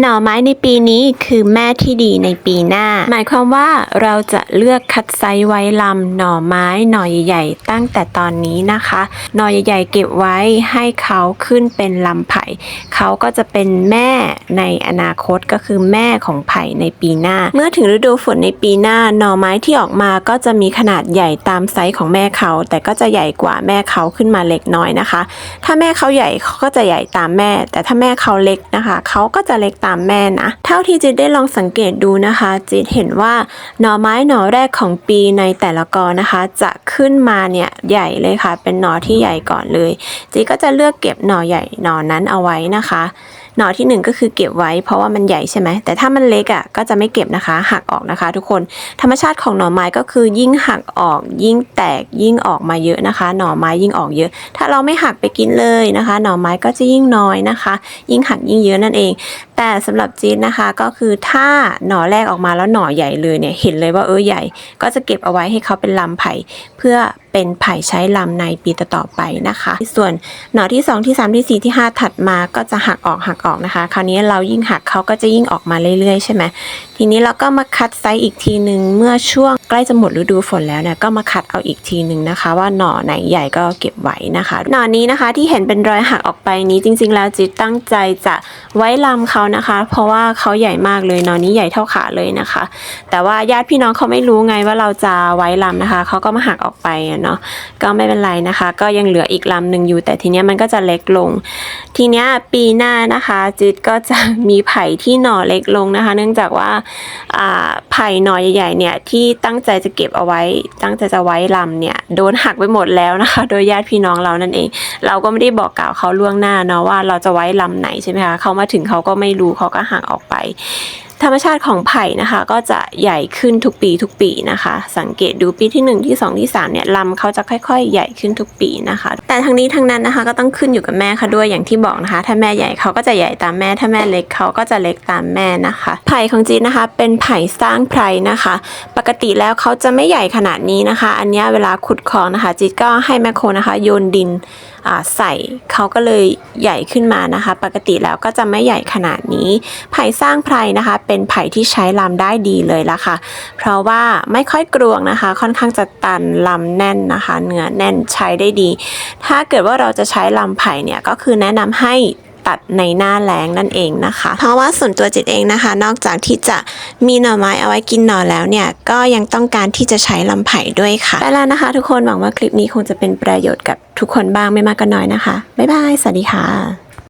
หน่อไม้ในปีนี้คือแม่ที่ดีในปีหน้า หมายความว่าเราจะเลือกคัดไซส์ไว้ลำหน่อไม้หน่อใหญ่ๆตั้งแต่ตอนนี้นะคะ หน่อใหญ่ๆเก็บไว้ให้เขาขึ้นเป็นลำไผ่ เขาก็จะเป็นแม่ในอนาคตก็คือแม่ของไผ่ในปีหน้า เมื่อถึงฤดูฝนในปีหน้าหน่อไม้ที่ออกมาก็จะมีขนาดใหญ่ตามไซส์ของแม่เขา แต่ก็จะใหญ่กว่าแม่เขาขึ้นมาเล็กน้อยนะคะ ถ้าแม่เขาใหญ่เขาก็จะใหญ่ตามแม่ แต่ถ้าแม่เขาเล็กนะคะ เขาก็จะเล็กตามแม่นะ เท่าที่จิตได้ลองสังเกตดูนะคะ จิตเห็นว่าหน่อไม้หน่อแรกของปีในแต่ละกอนะคะ จะขึ้นมาเนี่ยใหญ่เลยค่ะ เป็นหน่อที่ใหญ่ก่อนเลย จิตก็จะเลือกเก็บหน่อใหญ่หน่อนั้นเอาไว้นะคะหน่อที่หนึ่งก็คือเก็บไว้เพราะว่ามันใหญ่ใช่ไหมแต่ถ้ามันเล็กอะก็จะไม่เก็บนะคะ หักออกนะคะ ทุกคนธรรมชาติของหน่อไม้ก็คือยิ่งหักออกยิ่งแตกยิ่งออกมาเยอะนะคะ หน่อไม้ยิ่งออกเยอะ ถ้าเราไม่หักไปกินเลยนะคะ หน่อไม้ก็จะยิ่งน้อยนะคะ ยิ่งหักยิ่งเยอะนั่นเอง แต่สำหรับจีนนะคะก็คือถ้าหน่อแรกออกมาแล้วหน่อใหญ่เลยเนี่ยเห็นเลยว่าเออใหญ่ ก็จะเก็บเอาไว้ให้เขาเป็นลำไผ่เพื่อเป็นไผ่ใช้ลำในปีต่อๆไปนะคะ ส่วนหน่อที่ 2 ที่ 3 ที่ 4 ที่ 5 ถัดมาก็จะหักออกหักออกนะคะ คราวนี้เรายิ่งหักเขาก็จะยิ่งออกมาเรื่อยๆ ใช่ไหมทีนี้เราก็มาคัดไซส์อีกทีหนึ่งเมื่อช่วงใกล้จะหมดฤดูฝนแล้วเนี่ยก็มาคัดเอาอีกทีหนึ่งนะคะ ว่าหน่อไหนใหญ่ก็เก็บไว้นะคะ หน่อนี้นะคะที่เห็นเป็นรอยหักออกไปนี้จริง ๆ แล้วจิตตั้งใจจะไว้ลำเขานะคะ เพราะว่าเขาใหญ่มากเลยนอนี้ใหญ่เท่าขาเลยนะคะ แต่ว่าญาติพี่น้องเขาไม่รู้ไงว่าเราจะไว้ลำนะคะ เขาก็มาหักออกไปเนาะก็ไม่เป็นไรนะคะ ก็ยังเหลืออีกลำหนึ่งอยู่แต่ทีเนี้ยมันก็จะเล็กลง ทีเนี้ยปีหน้านะคะจิตก็จะมีไผ่ที่หน่อเล็กลงนะคะ เนื่องจากว่าอ่าไผ่หน่อใหญ่ๆเนี่ยที่ตั้งใจจะเก็บเอาไว้ ตั้งใจจะไว้ลำเนี่ยโดนหักไปหมดแล้วนะคะ โดยญาติพี่น้องเรานั่นเอง เราก็ไม่ได้บอกกล่าวเขาล่วงหน้าเนาะว่าเราจะไว้ลำไหนใช่ไหมคะเขามาถึงเขาก็ไม่รู้เขาก็หักออกไป ธรรมชาติของไผ่นะคะ ก็จะใหญ่ขึ้นทุกปีทุกปีนะคะ สังเกตดูปีที่ 1 ที่ 2 ที่ 3เนี่ยลำเขาจะค่อย ๆ ใหญ่ขึ้นทุกปีนะคะ แต่ทั้งนี้ทั้งนั้นนะคะ ก็ต้องขึ้นอยู่กับแม่ค่ะด้วยอย่างที่บอกนะคะ ถ้าแม่ใหญ่เขาก็จะใหญ่ตามแม่ ถ้าแม่เล็กเขาก็จะเล็กตามแม่นะคะ ไผ่ของจีนนะคะ เป็นไผ่สร้างไพรนะคะ ปกติแล้วเขาจะไม่ใหญ่ขนาดนี้นะคะ อันนี้เวลาขุดคลองนะคะจีก็ให้แมคโครนะคะ โยนดิน ใส่เขาก็เลยใหญ่ขึ้นมานะคะ ปกติแล้วก็จะไม่ใหญ่ขนาดนี้ไผ่สร้างไพรนะคะ เป็นไผ่ที่ใช้ลำได้ดีเลยละค่ะ เพราะว่าไม่ค่อยกรวงนะคะ ค่อนข้างจะตันลำแน่นนะคะ เนื้อแน่นใช้ได้ดี ถ้าเกิดว่าเราจะใช้ลำไผ่เนี่ยก็คือแนะนำให้ ตัดในหน้าแล้งนั่นเองนะคะ เพราะว่าส่วนตัวจิตเองนะคะ นอกจากที่จะมีหน่อไม้เอาไว้กินหน่อแล้วเนี่ยก็ยังต้องการที่จะใช้ลำไผ่ด้วยค่ะได้แล้วนะคะ ทุกคนหวังว่าคลิปนี้คงจะเป็นประโยชน์กับทุกคนบ้างไม่มากก็น้อยนะคะบ๊ายบายสวัสดีค่ะ